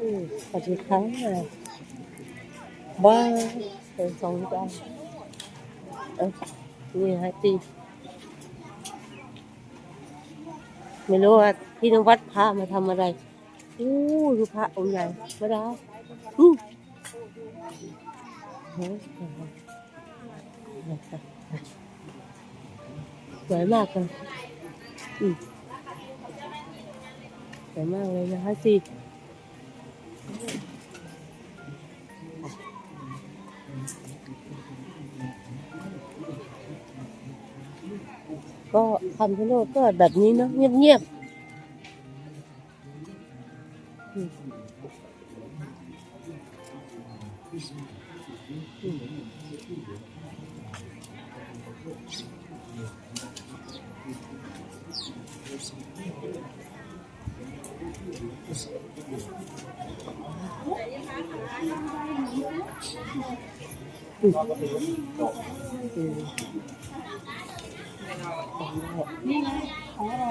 อืมสวัสดีค่ะว้าวเป็นสองจานเออนี่ฮะตีไม่รู้ว่าพี่นวัดพระมาทำอะไรอู้ดูพระองค์ใหญ่มาดาอู้สวยมากเลยอืม สวยมากเลยนะคะสิก็คำชะโนดก็แบบนี้เนาะเงียบๆ อืมอืมอืมอืมนี่ไงของอร่อ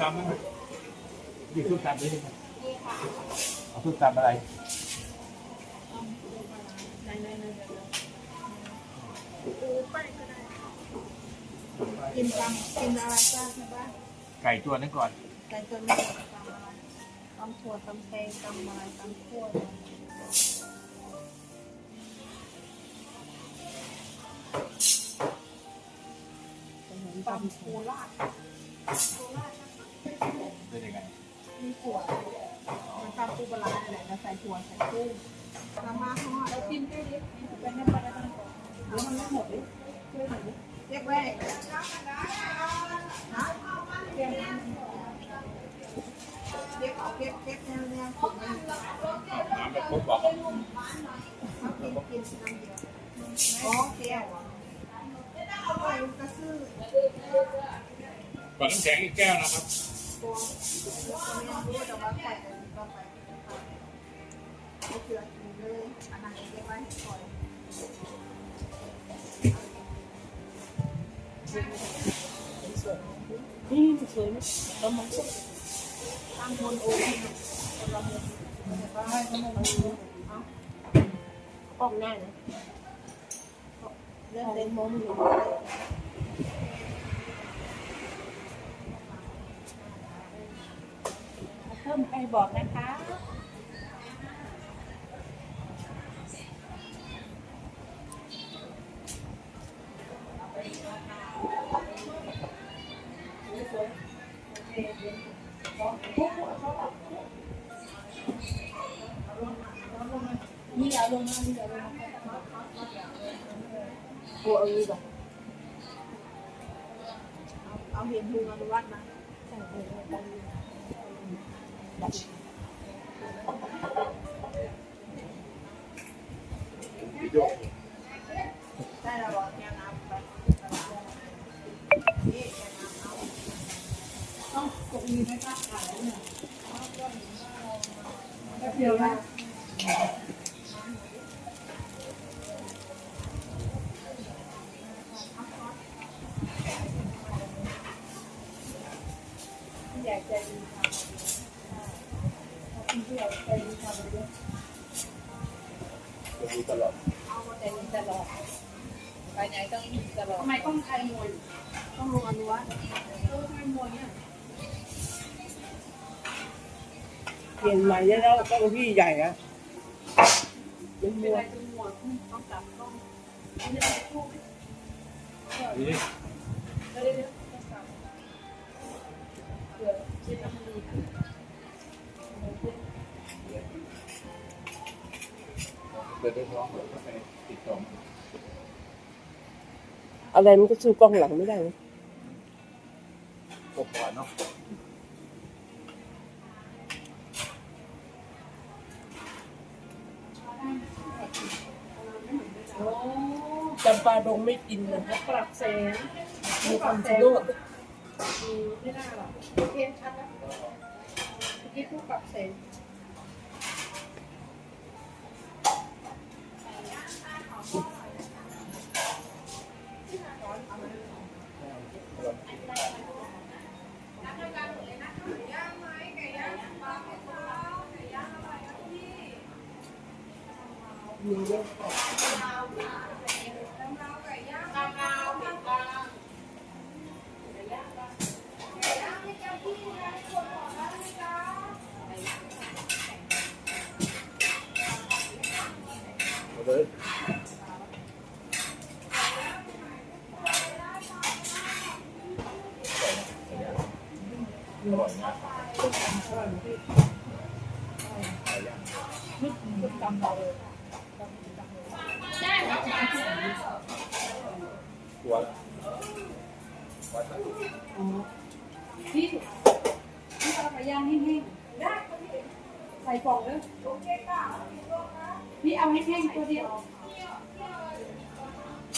จำไหมหยิบทุกจำได้ไหมเอาทุกจำอะไรกินตำกินอะไรบ้างที่บ้านไก่ตัวนั้นก่อนไก่ตัวนี้ตำอะไรตำถั่วตำแตงตำอะไรตำขั้วตำโคราช เป็นยังไงมีถั่วมันตำปูปลาร้าอะไรแล้วใส่ถั่วใส่กุ้งตำมาห่อแล้วกินได้ดิเป็นน้ำปลาร้าหรือมันไม่หมดดิช่วยหน่อยดิเรียกแรกนะเรียกเรียกเอาเรียกเรียกแนวแนวถูกไหมน้ำแบบครบบอกกินกินน้ำเดียวอ๋อแก้วอะเอาไปกระซื้อก่อนน้ำแข็งอีกแก้วนะครับ เลยอันนั้นเก็บไว้ให้ก่อนนี่สวยนะแล้วมันก็ตั้งบนโอ่งคนละมุมก็ให้เขามาดูเอาป้องหน้านะเรื่องเล่นมองอยู่เพิ่มไปบอกนะ คะนี่เอาลงมานี่เอาลงมากูเอาอีกอะเอาเต้องกดมีไหมคะขายเนี่ยแป๊บเดียวนะอยากใจดีค่ะคุณผู้ใหญ่ใจดีค่ะเลยจะดูตลอดเอามาใจดีตลอดไปไหนต้องมีตลอดทำไมต้องไทยมวยต้องลงอนุวัฒน์เออไทยมวยเนี่ยเปลี่ยนใหม่ได้แล้วต้องพี่ใหญ่อะเป็นเป็นบัวไรจนหัวต้องจับต้องนี่ได้คู่ไมนี่เดี๋ยวเดี๋ยวต้องจับ เดี๋ยวเดินไปท้องเดินเข้าไปติดต่อมอะไรมันก็สู้กล้องหลังไม่ได้นะกบก่อนเนาะจำปาดงไม่กินเลยปรับแสงมีความสะดุ ดไม่ได้หรอกโอเคชัดแล้วเมื่อกี้ผู้ปรับแสงเอา เลยอร่อยนะตัวละวัดละพี่พี่เอาไปย่างแห้งๆได้ใส่กล่องเลยพี่เอาให้แห้งตัวเดียว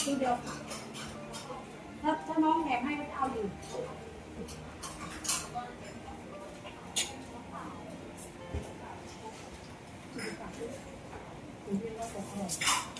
ตัวเดียวถ้าถ้าน้องแถมให้ก็จะเอาอยู่คุณ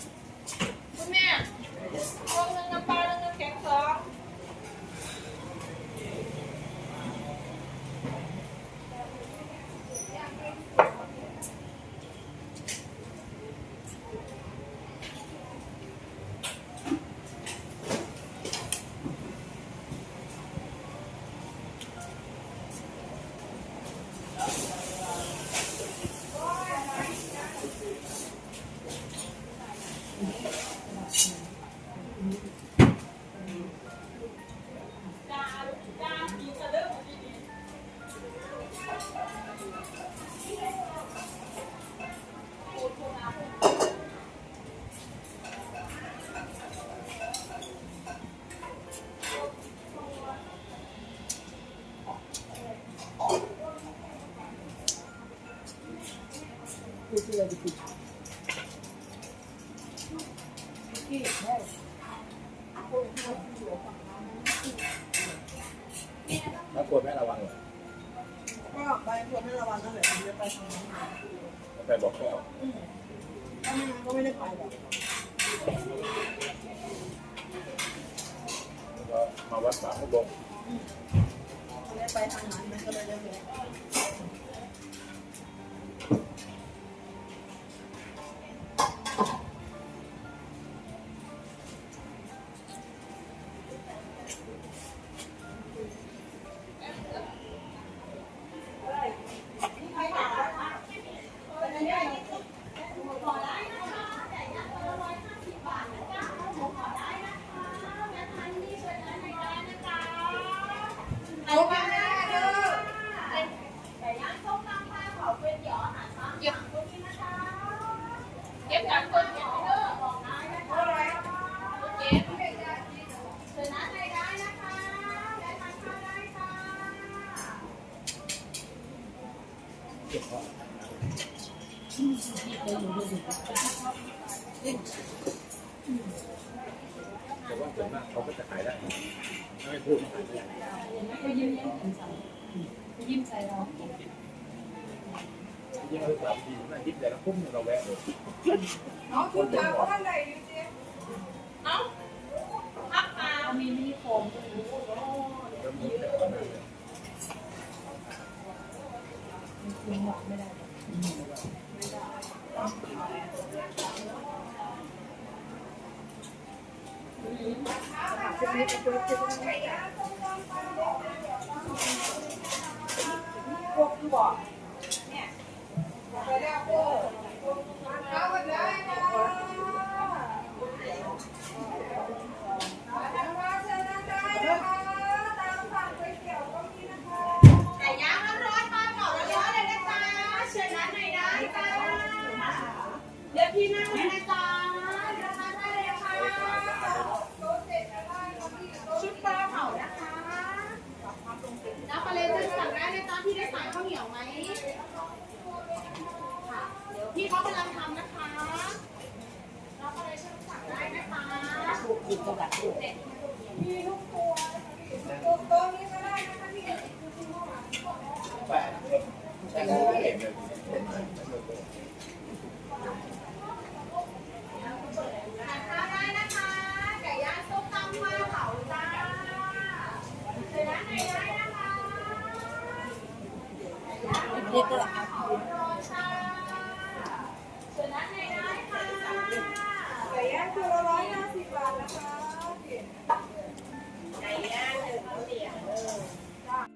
แล้วกลัวแม่ระวังเหรอก็ไปควรให้ระวังนั่นแหละถึงจะไปทางนั้น ไปบอกแก้ว ถ้าไม่งั้นก็ไม่ได้ไปหรอกแล้วก็มาวัดสาให้บงไม่ได้ไปทางนั้นมันก็เลยได้แวะ แต่ว่าส่วนมากเขาก็จะขายได้ไม่พูดขายได้ก็ยิ้มยิ้มใส่ยิ้มใส่เรายิ่งเราแบบดีมายิ่งแต่ละพุ่มเราแวะเลยน้องคุณจ๋าว่าไหนอยู่เจ๊เอ้าพักมามีมีโฟมเริ่มมีแต่ก่อนหน้าเลยกินหวม่ได้ พวกบอกเนี่ยไปแล้วเออเอาไปได้นะไก่ย่างอ ไหมค่ะเดี๋ยว พี่เขากำลังทำนะคะเราก็เลยช่างสั่งได้นะคะกินกระดาษทานข้าวได้นะคะไก่ย่างส้มตำปลาเผาจ้าเจอร้านไหนได้นะคะเด็กก็